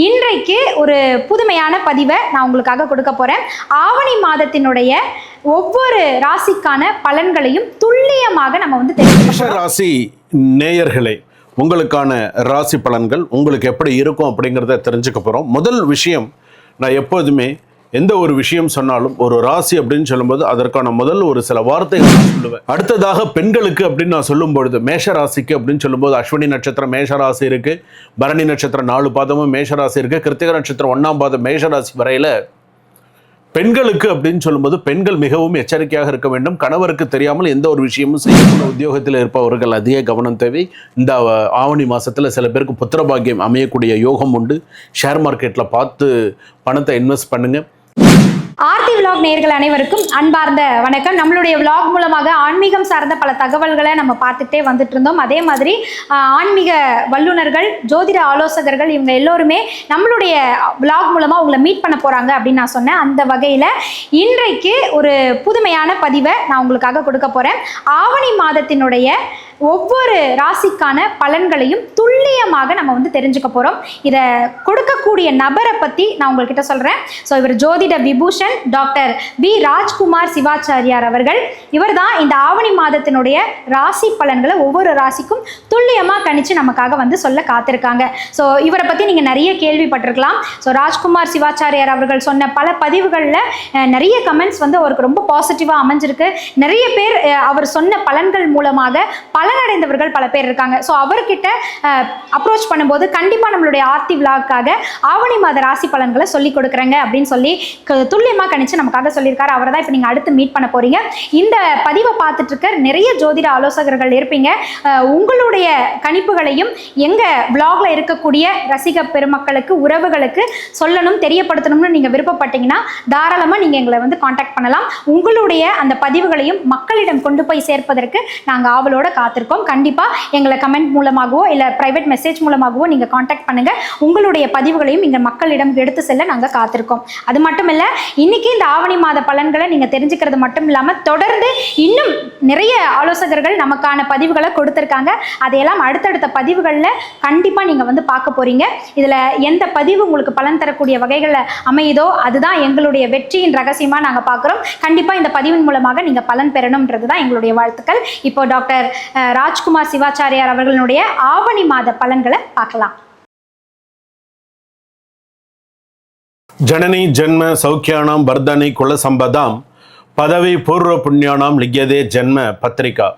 இன்றைக்கு ஒரு புதுமையான பதிவை நான் உங்களுக்காக கொடுக்க போகிறேன் ஆவணி மாதத்தினுடைய ஒவ்வொரு ராசிக்கான பலன்களையும் துல்லியமாக நம்ம வந்து தெரிஞ்சுக்க ராசி நேயர்களே உங்களுக்கான ராசி பலன்கள் உங்களுக்கு எப்படி இருக்கும் அப்படிங்கிறத தெரிஞ்சுக்க போகிறோம் முதல் விஷயம் நான் எப்போதுமே எந்த ஒரு விஷயம் சொன்னாலும் ஒரு ராசி அப்படின்னு சொல்லும்போது அதற்கான முதல் ஒரு சில வார்த்தைகள் சொல்லுவேன். அடுத்ததாக பெண்களுக்கு அப்படின்னு நான் சொல்லும் பொழுது மேஷ ராசிக்கு அப்படின்னு சொல்லும்போது அஸ்வினி நட்சத்திரம் மேஷ ராசி இருக்கு. பரணி நட்சத்திரம் நாலு பாதமும் மேஷ ராசி இருக்கு. கிருத்திக நட்சத்திரம் ஒன்னாம் பாதம் மேஷ ராசி வரையில பெண்களுக்கு அப்படின்னு சொல்லும்போது பெண்கள் மிகவும் எச்சரிக்கையாக இருக்க வேண்டும். கணவருக்கு தெரியாமல் எந்த ஒரு விஷயமும் செய்யக்கூடிய உத்தியோகத்தில் இருப்பவர்கள் அதிக கவனம் தேவை. இந்த ஆவணி மாதத்தில் சில பேருக்கு புத்திரபாகியம் அமையக்கூடிய யோகம் உண்டு. ஷேர் மார்க்கெட்டில் பார்த்து பணத்தை இன்வெஸ்ட் பண்ணுங்கள் ஆர்த்தி விலாக் நேர்கள் அனைவருக்கும் அன்பார்ந்த வணக்கம். நம்மளுடைய விலாக் மூலமாக ஆன்மீகம் சார்ந்த பல தகவல்களை நம்ம பார்த்துட்டே வந்துட்டு இருந்தோம். அதே மாதிரி ஆன்மீக வல்லுநர்கள் ஜோதிட ஆலோசகர்கள் இவங்க எல்லோருமே நம்மளுடைய விலாக் மூலமாக உங்களை மீட் பண்ண போகிறாங்க அப்படின்னு நான் சொன்னேன். அந்த வகையில் இன்றைக்கு ஒரு புதுமையான பதிவை நான் உங்களுக்காக கொடுக்க போகிறேன் ஆவணி மாதத்தினுடைய ஒவ்வொரு ராசிக்கான பலன்களையும் துல்லியமாக நம்ம வந்து தெரிஞ்சுக்க போகிறோம் இதை கொடுக்கக்கூடிய நபரை பற்றி நான் உங்கள்கிட்ட சொல்கிறேன் ஸோ இவர் ஜோதிட விபூஷன் டாக்டர் வி ராஜ்குமார் சிவாச்சாரியார் அவர்கள். இவர் தான் இந்த ஆவணி மாதத்தினுடைய ராசி பலன்களை ஒவ்வொரு ராசிக்கும் துல்லியமாக கணிச்சு நமக்காக வந்து சொல்ல காத்திருக்காங்க. ஸோ இவரை பற்றி நீங்கள் நிறைய கேள்விப்பட்டிருக்கலாம். ஸோ ராஜ்குமார் சிவாச்சாரியார் அவர்கள் சொன்ன பல பதிவுகளில் நிறைய கமெண்ட்ஸ் வந்து அவருக்கு ரொம்ப பாசிட்டிவாக அமைஞ்சிருக்கு. நிறைய பேர் அவர் சொன்ன பலன்கள் மூலமாக பல பலனடைந்தவர்கள் பல பேர் இருக்காங்க. ஸோ அவர்கிட்ட அப்ரோச் பண்ணும்போது கண்டிப்பாக நம்மளுடைய ஆர்த்தி விழாக்காக ஆவணி மாத ராசி பலன்களை சொல்லி கொடுக்குறேங்க அப்படின்னு சொல்லி துல்லியமாக கணிச்சு நமக்காக சொல்லியிருக்காரு. அவரை தான் இப்போ நீங்கள் அடுத்து மீட் பண்ண போறீங்க. இந்த பதிவை பார்த்துட்டு இருக்க நிறைய ஜோதிட ஆலோசகர்கள் இருப்பீங்க. உங்களுடைய கணிப்புகளையும் எங்க பிளாக்ல இருக்கக்கூடிய ரசிக பெருமக்களுக்கு உறவுகளுக்கு சொல்லணும் தெரியப்படுத்தணும்னு நீங்க விருப்பப்பட்டீங்கன்னா தாராளமா நீங்க எங்களை வந்து காண்டாக்ட் பண்ணலாம். உங்களுடைய அந்த பதிவுகளையும் மக்களிடம் கொண்டு போய் சேர்ப்பதற்கு நாங்கள் ஆவலோட பார்த்துருக்கோம். கண்டிப்பா எங்களை கமெண்ட் மூலமாகவோ இல்லை ப்ரைவேட் மெசேஜ் மூலமாகவோ நீங்கள் காண்டாக்ட் பண்ணுங்க. உங்களுடைய பதிவுகளையும் இங்கே மக்களிடம் எடுத்து செல்ல நாங்கள் காத்திருக்கோம். அது மட்டும் இல்லை இன்னைக்கு இந்த ஆவணி மாத பலன்களை நீங்கள் தெரிஞ்சுக்கிறது மட்டும் இல்லாமல் தொடர்ந்து இன்னும் நிறைய ஆலோசகர்கள் நமக்கான பதிவுகளை கொடுத்துருக்காங்க. அதையெல்லாம் அடுத்தடுத்த பதிவுகளில் கண்டிப்பாக நீங்கள் வந்து பார்க்க போகிறீங்க இதில் எந்த பதிவு உங்களுக்கு பலன் தரக்கூடிய வகைகளில் அமையுதோ அதுதான் எங்களுடைய வெற்றியின் ரகசியமாக நாங்கள் பார்க்குறோம். கண்டிப்பாக இந்த பதிவின் மூலமாக நீங்கள் பலன் பெறணும்ன்றது தான் எங்களுடைய வாழ்த்துக்கள். இப்போ டாக்டர் ராஜ்குமார் சிவாச்சாரியார் அவர்களுடைய ஆவணி மாத பலன்களை பார்க்கலாம். ஜனனி ஜென்ம சௌக்கியானாம் வர்தனி குல சம்பதாம் பதவி பூர்வ புண்ணியானாம் லிக்யதே ஜென்ம பத்திரிகா.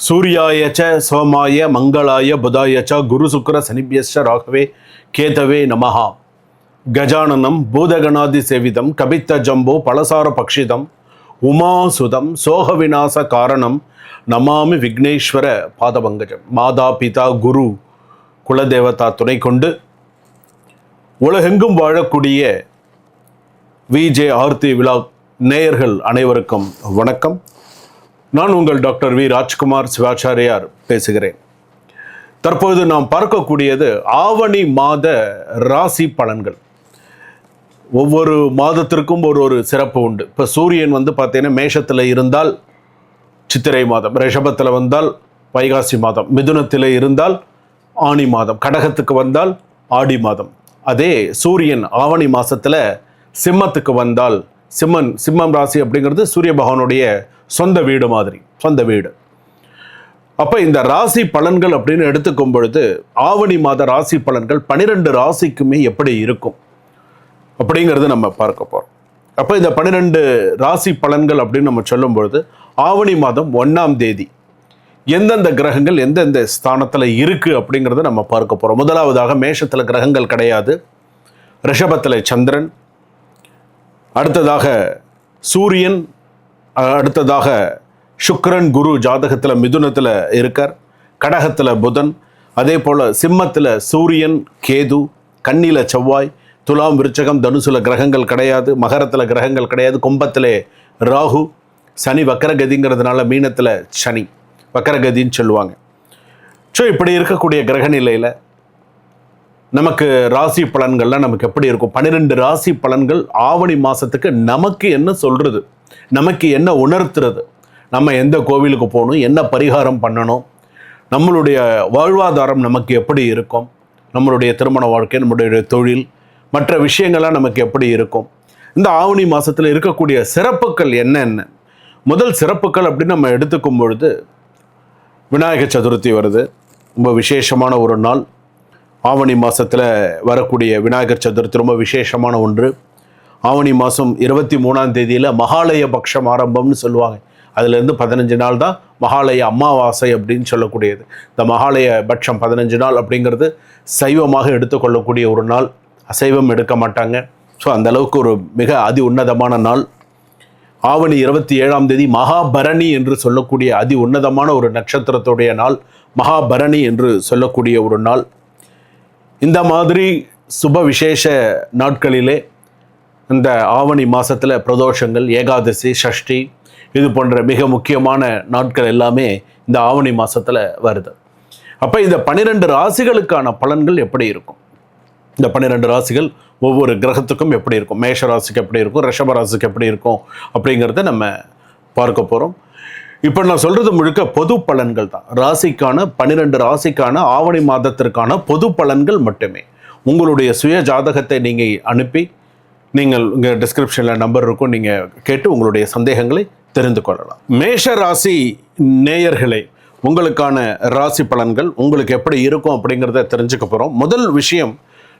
சூர்யாய ச சோமாய மங்களாய புதாய ச குரு சுக்கர சனிபியஸ்ச ராகவே கேதவே நமஹா. கஜானனம் பூதகணாதி சேவிதம் கபித்த ஜம்போ பலசார பக்ஷிதம் உமாசுதம் சோக விநாச காரணம் நமாமி விக்னேஸ்வர பாதபங்கஜம் மாதா பிதா குரு குலதேவதா துணை கொண்டு உலகெங்கும் வாழக்கூடிய விஜே ஆர்த்தி விழா நேயர்கள் அனைவருக்கும் வணக்கம். நான் உங்கள் டாக்டர் வி. ராஜ்குமார் சிவாச்சாரியார் பேசுகிறேன். தற்போது நாம் பார்க்கக்கூடியது ஆவணி மாத ராசி பலன்கள். ஒவ்வொரு மாதத்திற்கும் ஒரு ஒரு சிறப்பு உண்டு. இப்போ சூரியன் வந்து பார்த்தீங்கன்னா மேஷத்தில் இருந்தால் சித்திரை மாதம் ரிஷபத்தில் வந்தால் வைகாசி மாதம் மிதுனத்தில் இருந்தால் ஆனி மாதம் கடகத்துக்கு வந்தால் ஆடி மாதம். அதே சூரியன் ஆவணி மாசத்துல சிம்மத்துக்கு வந்தால் சிம்மன் சிம்மம் ராசி அப்படிங்கிறது சூரிய பகவானுடைய சொந்த வீடு மாதிரி சொந்த வீடு. அப்போ இந்த ராசி பலன்கள் அப்படின்னு எடுத்துக்கும் பொழுது ஆவணி மாத ராசி பலன்கள் பனிரெண்டு ராசிக்குமே எப்படி இருக்கும்? அப்படிங்கிறது நம்ம பார்க்க போறோம். அப்போ இந்த பன்னிரெண்டு ராசி பலன்கள் அப்படின்னு நம்ம சொல்லும் பொழுது ஆவணி மாதம் ஒன்றாம் தேதி எந்தெந்த கிரகங்கள் எந்தெந்த ஸ்தானத்தில் இருக்குது அப்படிங்கிறத நம்ம பார்க்க போகிறோம் முதலாவதாக மேஷத்தில் கிரகங்கள் கிடையாது. ரிஷபத்தில் சந்திரன் அடுத்ததாக சூரியன் அடுத்ததாக சுக்கரன் குரு ஜாதகத்தில் மிதுனத்தில் இருக்கார். கடகத்தில் புதன் அதே போல் சிம்மத்தில் சூரியன் கேது கன்னியில் செவ்வாய் துலாம் விருச்சகம் தனுசுல கிரகங்கள் கிடையாது மகரத்தில் கிரகங்கள் கிடையாது கும்பத்திலே ராகு சனி வக்கரகதிங்கிறதுனால மீனத்தில் சனி வக்கரகதின்னு சொல்லுவாங்க. ஸோ இப்படி இருக்கக்கூடிய கிரக நிலையில் நமக்கு ராசி பலன்கள்லாம் நமக்கு எப்படி இருக்கும்? பன்னிரெண்டு ராசி பலன்கள் ஆவணி மாதத்துக்கு நமக்கு என்ன சொல்கிறது நமக்கு என்ன உணர்த்துறது? நம்ம எந்த கோவிலுக்கு போகணும்? என்ன பரிகாரம் பண்ணணும்? நம்மளுடைய வாழ்வாதாரம் நமக்கு எப்படி இருக்கும்? நம்மளுடைய திருமண வாழ்க்கை நம்மளுடைய தொழில் மற்ற விஷயங்கள்லாம் நமக்கு எப்படி இருக்கும்? இந்த ஆவணி மாதத்தில் இருக்கக்கூடிய சிறப்புகள் என்னென்ன? முதல் சிறப்புகள் அப்படின்னு நம்ம எடுத்துக்கும் பொழுது விநாயகர் சதுர்த்தி வருது. ரொம்ப விசேஷமான ஒரு நாள். ஆவணி மாதத்தில் வரக்கூடிய விநாயகர் சதுர்த்தி ரொம்ப விசேஷமான ஒன்று. ஆவணி மாதம் இருபத்தி மூணாம் தேதியில் மகாலய பக்ஷம் ஆரம்பம்னு சொல்லுவாங்க. அதுலேருந்து பதினஞ்சு நாள் தான் மகாலய அமாவாசை அப்படின்னு சொல்லக்கூடியது. இந்த மகாலய பட்சம் பதினஞ்சு நாள் அப்படிங்கிறது சைவமாக எடுத்துக்கொள்ளக்கூடிய ஒரு நாள். அசைவம் எடுக்க மாட்டாங்க. ஸோ அந்த அளவுக்கு ஒரு மிக அதி உன்னதமான நாள். ஆவணி இருபத்தி ஏழாம் தேதி மகாபரணி என்று சொல்லக்கூடிய அதி உன்னதமான ஒரு நட்சத்திரத்துடைய நாள் மகாபரணி என்று சொல்லக்கூடிய ஒரு நாள். இந்த மாதிரி சுப விசேஷ நாட்களிலே இந்த ஆவணி மாதத்தில் பிரதோஷங்கள் ஏகாதசி சஷ்டி இது போன்ற மிக முக்கியமான நாட்கள் எல்லாமே இந்த ஆவணி மாதத்தில் வருது. அப்போ இந்த பன்னிரெண்டு ராசிகளுக்கான பலன்கள் எப்படி இருக்கும்? இந்த பன்னிரெண்டு ராசிகள் ஒவ்வொரு கிரகத்துக்கும் எப்படி இருக்கும்? மேஷ ராசிக்கு எப்படி இருக்கும்? ரிஷப ராசிக்கு எப்படி இருக்கும்? அப்படிங்கிறத நம்ம பார்க்க போகிறோம் இப்போ நான் சொல்கிறது முழுக்க பொது பலன்கள் தான். ராசிக்கான பன்னிரெண்டு ராசிக்கான ஆவணி மாதத்திற்கான பொது பலன்கள் மட்டுமே. உங்களுடைய சுய ஜாதகத்தை நீங்கள் அனுப்பி நீங்கள் இங்கே டிஸ்கிரிப்ஷனில் நம்பர் இருக்கும் நீங்கள் கேட்டு உங்களுடைய சந்தேகங்களை தெரிந்து கொள்ளலாம். மேஷ ராசி நேயர்களே உங்களுக்கான ராசி பலன்கள் உங்களுக்கு எப்படி இருக்கும் அப்படிங்கிறத தெரிஞ்சுக்க போகிறோம் முதல் விஷயம்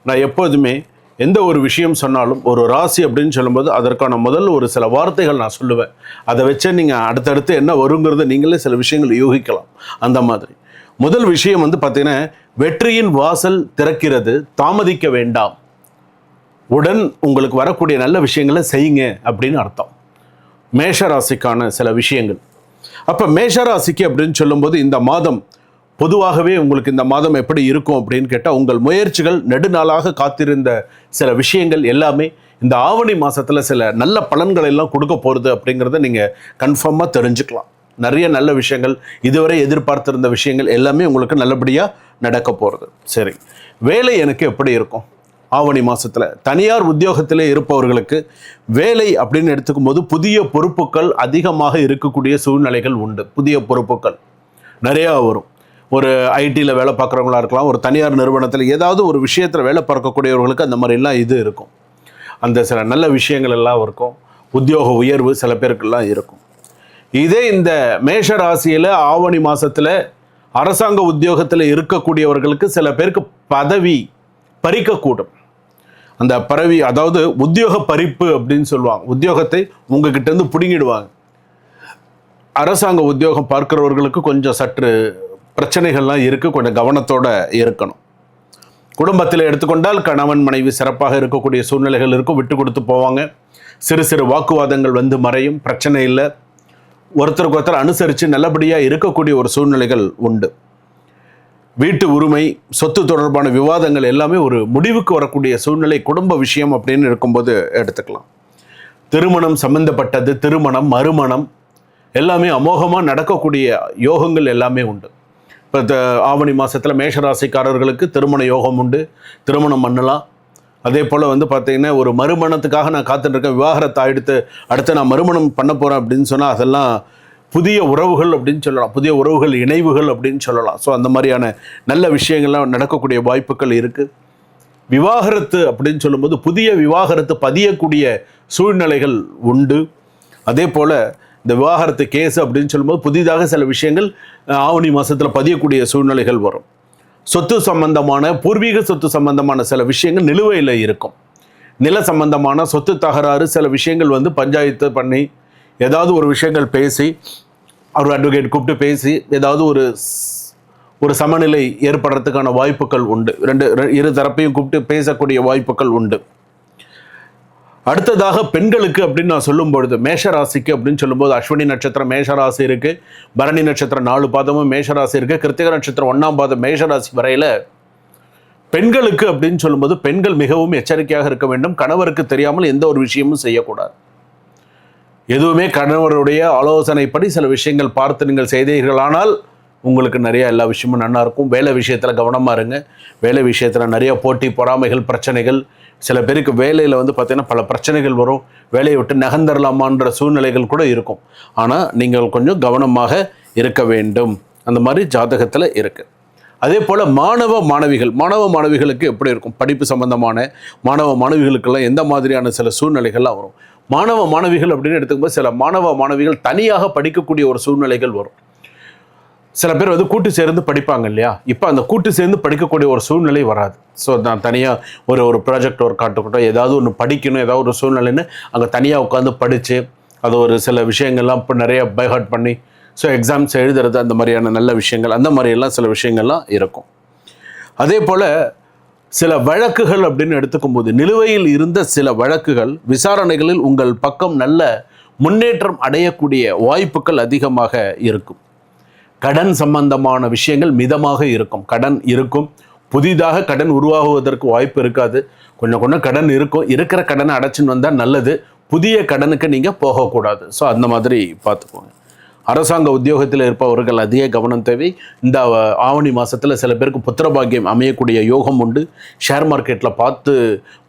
நான் எப்போதுமே எந்த ஒரு விஷயம் சொன்னாலும் ஒரு ராசி அப்படின்னு சொல்லும்போது அதற்கான முதல் ஒரு சில வார்த்தைகள் நான் சொல்லுவேன். அதை வச்சே நீங்கள் அடுத்தடுத்து என்ன வருங்கிறத நீங்களே சில விஷயங்கள் யூகிக்கலாம். அந்த மாதிரி. முதல் விஷயம் வந்து பார்த்தீங்கன்னா வெற்றியின் வாசல் திறக்கிறது தாமதிக்க வேண்டாம். உடன் உங்களுக்கு வரக்கூடிய நல்ல விஷயங்களை செய்யுங்க அப்படின்னு அர்த்தம். மேஷ ராசிக்கான சில விஷயங்கள். அப்போ மேஷ ராசிக்கு அப்படின்னு சொல்லும்போது இந்த மாதம் பொதுவாகவே உங்களுக்கு இந்த மாதம் எப்படி இருக்கும் அப்படின்னு கேட்டால் உங்கள் முயற்சிகள் நெடுநாளாக காத்திருந்த சில விஷயங்கள் எல்லாமே இந்த ஆவணி மாதத்தில் சில நல்ல பலன்கள் எல்லாம் கொடுக்க போகிறது அப்படிங்கிறத நீங்கள் கன்ஃபார்மாக தெரிஞ்சுக்கலாம். நிறைய நல்ல விஷயங்கள் இதுவரை எதிர்பார்த்திருந்த விஷயங்கள் எல்லாமே உங்களுக்கு நல்லபடியாக நடக்க போகிறது சரி வேலை எனக்கு எப்படி இருக்கும்? ஆவணி மாதத்தில் தனியார் உத்தியோகத்திலே இருப்பவர்களுக்கு வேலை அப்படின்னு எடுத்துக்கும் போது புதிய பொறுப்புகள் அதிகமாக இருக்கக்கூடிய சூழ்நிலைகள் உண்டு. புதிய பொறுப்புகள் நிறையா வரும். ஒரு ஐடியில் வேலை பார்க்குறவங்களா இருக்கலாம் ஒரு தனியார் நிறுவனத்தில் ஏதாவது ஒரு விஷயத்தில் வேலை பார்க்கக்கூடியவர்களுக்கு அந்த மாதிரிலாம் இது இருக்கும். அந்த சில நல்ல விஷயங்கள் எல்லாம் இருக்கும். உத்தியோக உயர்வு சில பேருக்கெல்லாம் இருக்கும். இதே இந்த மேஷ ராசியில் ஆவணி மாதத்தில் அரசாங்க உத்தியோகத்தில் இருக்கக்கூடியவர்களுக்கு சில பேருக்கு பதவி பறிக்கக்கூடும். அந்த பறவி அதாவது உத்தியோக பறிப்பு அப்படின்னு சொல்லுவாங்க. உத்தியோகத்தை உங்ககிட்ட இருந்து பிடுங்கிடுவாங்க. அரசாங்க உத்தியோகம் பார்க்கிறவர்களுக்கு கொஞ்சம் சற்று பிரச்சனைகள்லாம் இருக்குது கொஞ்சம் கவனத்தோடு இருக்கணும். குடும்பத்தில் எடுத்துக்கொண்டால் கணவன் மனைவி சிறப்பாக இருக்கக்கூடிய சூழ்நிலைகள் இருக்கும் விட்டு கொடுத்து போவாங்க. சிறு சிறு வாக்குவாதங்கள் வந்து மறையும் பிரச்சனை இல்லை. ஒருத்தருக்கு ஒருத்தர் அனுசரித்து நல்லபடியாக இருக்கக்கூடிய ஒரு சூழ்நிலைகள் உண்டு. வீட்டு உரிமை சொத்து தொடர்பான விவாதங்கள் எல்லாமே ஒரு முடிவுக்கு வரக்கூடிய சூழ்நிலை குடும்ப விஷயம் அப்படின்னு இருக்கும்போது எடுத்துக்கலாம். திருமணம் சம்பந்தப்பட்டது திருமணம் மறுமணம் எல்லாமே அமோகமாக நடக்கக்கூடிய யோகங்கள் எல்லாமே உண்டு. இப்போ த ஆவணி மாதத்தில் மேஷராசிக்காரர்களுக்கு திருமண யோகம் உண்டு திருமணம் பண்ணலாம். அதே போல் வந்து பார்த்திங்கன்னா ஒரு மறுமணத்துக்காக நான் காத்துட்டு இருக்கேன் விவாகரத்தை அடுத்து அடுத்து நான் மறுமணம் பண்ண போகிறேன் அப்படின்னு சொன்னால் அதெல்லாம் புதிய உறவுகள் அப்படின்னு சொல்லலாம். புதிய உறவுகள் இணைவுகள் அப்படின்னு சொல்லலாம். ஸோ அந்த மாதிரியான நல்ல விஷயங்கள்லாம் நடக்கக்கூடிய வாய்ப்புகள் இருக்குது விவாகரத்து அப்படின்னு சொல்லும்போது புதிய விவாகரத்து பதியக்கூடிய சூழ்நிலைகள் உண்டு. அதே போல் இந்த விவாகரத்து கேஸ் அப்படின்னு சொல்லும்போது புதிதாக சில விஷயங்கள் ஆவணி மாதத்தில் பதியக்கூடிய சூழ்நிலைகள் வரும். சொத்து சம்பந்தமான பூர்வீக சொத்து சம்பந்தமான சில விஷயங்கள் நிலுவையில் இருக்கும். நில சம்பந்தமான சொத்து தகராறு சில விஷயங்கள் வந்து பஞ்சாயத்து பண்ணி ஏதாவது ஒரு விஷயங்கள் பேசி அவர் அட்வொகேட் கூப்பிட்டு பேசி ஏதாவது ஒரு ஒரு சமநிலை ஏற்படுறதுக்கான வாய்ப்புகள் உண்டு. ரெண்டு இரு தரப்பையும் கூப்பிட்டு பேசக்கூடிய வாய்ப்புகள் உண்டு. அடுத்ததாக பெண்களுக்கு அப்படின்னு நான் சொல்லும் பொழுது மேஷராசிக்கு அப்படின்னு சொல்லும்போது அஸ்வினி நட்சத்திரம் மேஷராசி இருக்கு பரணி நட்சத்திரம் நாலு பாதமும் மேஷராசி இருக்கு கிருத்திக நட்சத்திரம் ஒன்றாம் பாதம் மேஷராசி வரையில பெண்களுக்கு அப்படின்னு சொல்லும்போது பெண்கள் மிகவும் எச்சரிக்கையாக இருக்க வேண்டும். கணவருக்கு தெரியாமல் எந்த ஒரு விஷயமும் செய்யக்கூடாது. எதுவுமே கணவருடைய ஆலோசனைப்படி சில விஷயங்கள் பார்த்து நீங்கள் செய்தீர்களானால் உங்களுக்கு நிறைய எல்லா விஷயமும் நல்லா இருக்கும். வேலை விஷயத்தில் கவனமாக இருங்க. வேலை விஷயத்தில் நிறைய போட்டி பொறாமைகள் பிரச்சனைகள். சில பேருக்கு வேலையில் வந்து பார்த்திங்கன்னா பல பிரச்சனைகள் வரும். வேலையை விட்டு நகர்ந்தரலாமான்ற சூழ்நிலைகள் கூட இருக்கும். ஆனால் நீங்கள் கொஞ்சம் கவனமாக இருக்க வேண்டும். அந்த மாதிரி ஜாதகத்தில் இருக்குது அதே போல் மாணவ மாணவிகள் மாணவ மாணவிகளுக்கு எப்படி இருக்கும்? படிப்பு சம்பந்தமான மாணவ மாணவிகளுக்கெல்லாம் எந்த மாதிரியான சில சூழ்நிலைகள்லாம் வரும்? மாணவ மாணவிகள் அப்படின்னு எடுத்துக்கும்போது சில மாணவ மாணவிகள் தனியாக படிக்கக்கூடிய ஒரு சூழ்நிலைகள் வரும். சில பேர் வந்து கூட்டு சேர்ந்து படிப்பாங்க இல்லையா? இப்போ அந்த கூட்டு சேர்ந்து படிக்கக்கூடிய ஒரு சூழ்நிலை வராது. ஸோ நான் தனியாக ஒரு ஒரு ப்ராஜெக்ட் ஒர்க் ஆகட்டும் ஏதாவது ஒன்று படிக்கணும் ஏதாவது ஒரு சூழ்நிலைன்னு அங்கே தனியாக உட்காந்து படித்து அது ஒரு சில விஷயங்கள்லாம் இப்போ நிறைய பைஹார்ட் பண்ணி ஸோ எக்ஸாம்ஸ் எழுதுறது அந்த மாதிரியான நல்ல விஷயங்கள் அந்த மாதிரியெல்லாம் சில விஷயங்கள்லாம் இருக்கும். அதே போல் சில வழக்குகள் அப்படின்னு எடுத்துக்கும்போது நிலுவையில் இருந்த சில வழக்குகள் விசாரணைகளில் உங்கள் பக்கம் நல்ல முன்னேற்றம் அடையக்கூடிய வாய்ப்புகள் அதிகமாக இருக்கும். கடன் சம்பந்தமான விஷயங்கள் மிதமாக இருக்கும். கடன் இருக்கும். புதிதாக கடன் உருவாகுவதற்கு வாய்ப்பு இருக்காது. கொஞ்சம் கொஞ்சம் கடன் இருக்கும். இருக்கிற கடனை அடைச்சின்னு வந்தால் நல்லது. புதிய கடனுக்கு நீங்கள் போகக்கூடாது. ஸோ அந்த மாதிரி பார்த்துக்கோங்க. அரசாங்க உத்தியோகத்தில் இருப்பவர்கள் அதிக கவனம் தேவை. இந்த ஆவணி மாதத்தில் சில பேருக்கு புத்திரபாக்கியம் அமையக்கூடிய யோகம் உண்டு. ஷேர் மார்க்கெட்டில் பார்த்து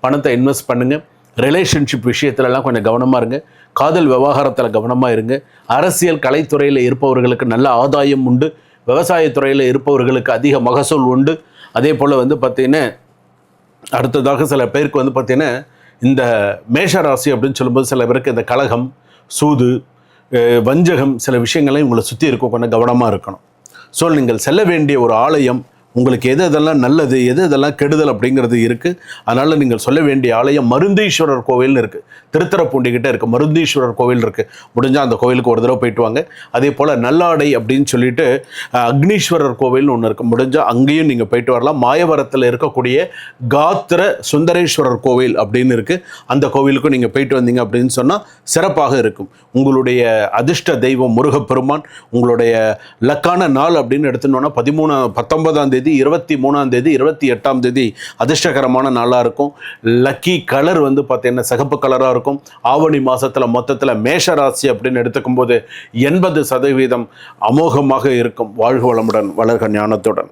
பணத்தை இன்வெஸ்ட் பண்ணுங்கள் ரிலேஷன்ஷிப் விஷயத்துலலாம் கொஞ்சம் கவனமாக இருங்க. காதல் விவகாரத்தில் கவனமாக இருங்க. அரசியல் கலைத்துறையில் இருப்பவர்களுக்கு நல்ல ஆதாயம் உண்டு. விவசாயத்துறையில் இருப்பவர்களுக்கு அதிக மகசூல் உண்டு. அதே போல் வந்து பார்த்திங்கன்னா அடுத்ததாக சில பேருக்கு வந்து பார்த்தீங்கன்னா இந்த மேஷ ராசி அப்படின்னு சொல்லும்போது சில பேருக்கு இந்த கலகம் சூது வஞ்சகம் சில விஷயங்களையும் உங்களை சுற்றி இருக்கும் கொஞ்சம் கவனமாக இருக்கணும். ஸோ நீங்கள் செல்ல வேண்டிய ஒரு ஆலயம் உங்களுக்கு எது இதெல்லாம் நல்லது எது இதெல்லாம் கெடுதல் அப்படிங்கிறது இருக்குது அதனால் நீங்கள் சொல்ல வேண்டிய ஆலயம் மருந்தீஸ்வரர் கோவில்னு இருக்குது திருத்தரப்பூண்டிகிட்ட இருக்குது மருந்தீஸ்வரர் கோவில் இருக்குது முடிஞ்சால் அந்த கோவிலுக்கு ஒரு தடவை போயிட்டு வாங்க. அதே போல் நல்லாடை அப்படின்னு சொல்லிட்டு அக்னீஸ்வரர் கோவில்னு ஒன்று இருக்குது முடிஞ்சால் அங்கேயும் நீங்கள் போயிட்டு வரலாம். மாயவரத்தில் இருக்கக்கூடிய காத்திர சுந்தரேஸ்வரர் கோவில் அப்படின்னு இருக்குது அந்த கோவிலுக்கும் நீங்கள் போயிட்டு வந்தீங்க அப்படின்னு சொன்னால் சிறப்பாக இருக்கும். உங்களுடைய அதிர்ஷ்ட தெய்வம் முருகப்பெருமான் உங்களுடைய லக்கான நாள் அப்படின்னு எடுத்துனோன்னா பதிமூணு பத்தொன்பதாம் தேதி இருபத்தி மூணாம் தேதி இருபத்தி எட்டாம் தேதி அதிர்ஷ்டகரமான நாளாக இருக்கும். லக்கி கலர் வந்து பார்த்தீங்கன்னா சிகப்பு கலராக இருக்கும். ஆவணி மாதத்தில் மொத்தத்தில் மேஷ ராசி அப்படின்னு எடுத்துக்கும் போது எண்பது சதவீதம் அமோகமாக இருக்கும். வாழ்க வளமுடன் வளர்க ஞானத்துடன்.